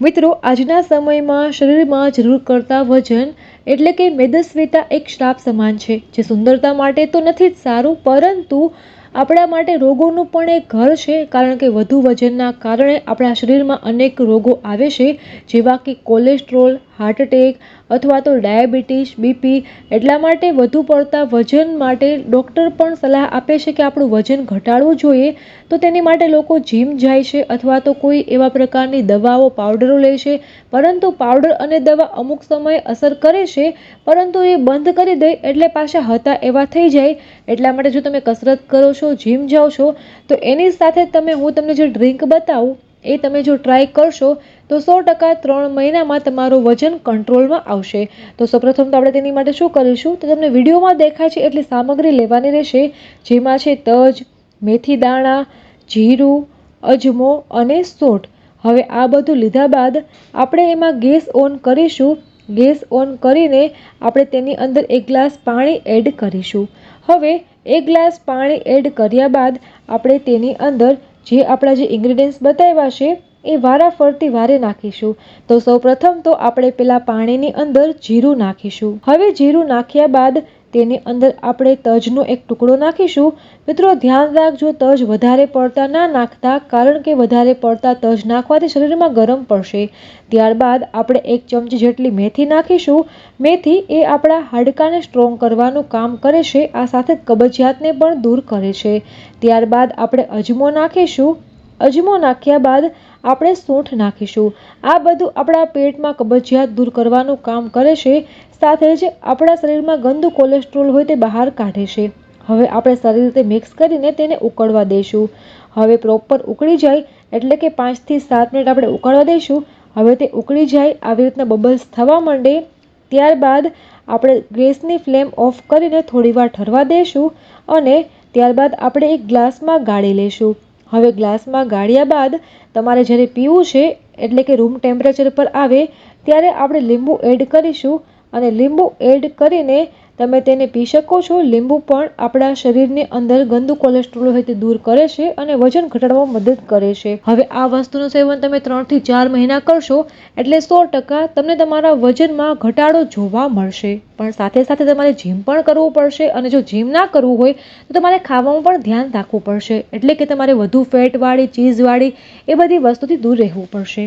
મિત્રો, આજના સમયમાં શરીરમાં જરૂર કરતા વજન એટલે કે મેદસ્વીતા એક શ્રાપ સમાન છે. જે સુંદરતા માટે તો નથી જ સારું, પરંતુ આપણા માટે રોગોનું પણ એક ઘર છે. કારણ કે વધુ વજનના કારણે આપણા શરીરમાં અનેક રોગો આવે છે, જેવા કે કોલેસ્ટ્રોલ હાર્ટ એટેક અથવા તો ડાયાબિટીસ, બીપી એટલા માટે વધુ પડતા વજન માટે ડૉક્ટર પણ સલાહ આપે છે કે આપણું વજન ઘટાડવું જોઈએ. તો તેની માટે લોકો જીમ જાય છે અથવા તો કોઈ એવા પ્રકારની દવાઓ પાવડરો લે છે. પરંતુ પાવડર અને દવા અમુક સમયે અસર કરે છે, પરંતુ એ બંધ કરી દે એટલે પાછા હતા એવા થઈ જાય. એટલા માટે જો તમે કસરત કરો છો જીમ જાઓ છો, તો એની સાથે તમે હું તમને જે ડ્રિંક બતાવું એ તમે જો ટ્રાય કરશો, તો સો ટકા ત્રણ મહિનામાં તમારું વજન કંટ્રોલમાં આવશે. તો સૌપ્રથમ તો આપણે તેની માટે શું કરીશું? તો તમને વિડીયોમાં દેખાય છે એટલી સામગ્રી લેવાની રહેશે, જેમાં છે તજ, મેથી દાણા, જીરું, અજમો અને સોઠ હવે આ બધું લીધા બાદ આપણે એમાં ગેસ ઓન કરીશું. ગેસ ઓન કરીને આપણે તેની અંદર એક ગ્લાસ પાણી એડ કરીશું. હવે એક ગ્લાસ પાણી એડ કર્યા બાદ આપણે તેની અંદર જે આપણા જે ઇન્ગ્રીડિયન્ટ્સ બતાવ્યા છે, એ વારા ફરતી વારે નાખીશું. તો સૌપ્રથમ તો આપણે પેલા પાણીની અંદર જીરું નાખીશું. હવે જીરું નાખ્યા બાદ તેની અંદર આપણે તજનો એક ટુકડો નાખીશું. મિત્રો, ધ્યાન રાખજો તજ વધારે પડતા ના નાખતા, કારણ કે વધારે પડતા તજ નાખવાથી શરીરમાં ગરમ પડશે. ત્યારબાદ આપણે એક ચમચી જેટલી મેથી નાખીશું. મેથી એ આપણા હાડકાને સ્ટ્રોંગ કરવાનું કામ કરે છે, આ સાથે કબજિયાતને પણ દૂર કરે છે. ત્યારબાદ આપણે અજમો નાખીશું. અજમો નાખ્યા બાદ આપણે સૂંઠ નાખીશું. આ બધું આપણા પેટમાં કબજિયાત દૂર કરવાનું કામ કરે છે, સાથે જ આપણા શરીરમાં ગંદુ કોલેસ્ટ્રોલ હોય તે બહાર કાઢે છે. હવે આપણે સારી રીતે મિક્સ કરીને તેને ઉકળવા દઈશું. હવે પ્રોપર ઉકળી જાય એટલે કે પાંચથી સાત મિનિટ આપણે ઉકળવા દઈશું. હવે તે ઉકળી જાય આવી રીતના બબલ્સ થવા માંડે, ત્યારબાદ આપણે ગેસની ફ્લેમ ઓફ કરીને થોડીવાર ઠરવા દઈશું અને ત્યારબાદ આપણે એક ગ્લાસમાં ગાળી લઈશું. હવે ગ્લાસમાં ગાળ્યા બાદ તમારે જ્યારે પીવું છે, એટલે કે રૂમ ટેમ્પરેચર પર આવે, ત્યારે આપણે લીંબુ એડ કરીશું અને લીંબુ એડ કરીને તમે તેને પી શકો છો. લીંબુ પણ આપણા શરીરની અંદર ગંદુ કોલેસ્ટ્રોલ હોય તે દૂર કરે છે અને વજન ઘટાડવામાં મદદ કરે છે. હવે આ વસ્તુનું સેવન તમે ત્રણથી ચાર મહિના કરશો એટલે સો ટકા તમને તમારા વજનમાં ઘટાડો જોવા મળશે. પણ સાથે સાથે તમારે જીમ પણ કરવું પડશે અને જો જીમ ના કરવું હોય તો તમારે ખાવામાં પણ ધ્યાન રાખવું પડશે. એટલે કે તમારે વધુ ફેટવાળી ચીઝવાળી એ બધી વસ્તુથી દૂર રહેવું પડશે.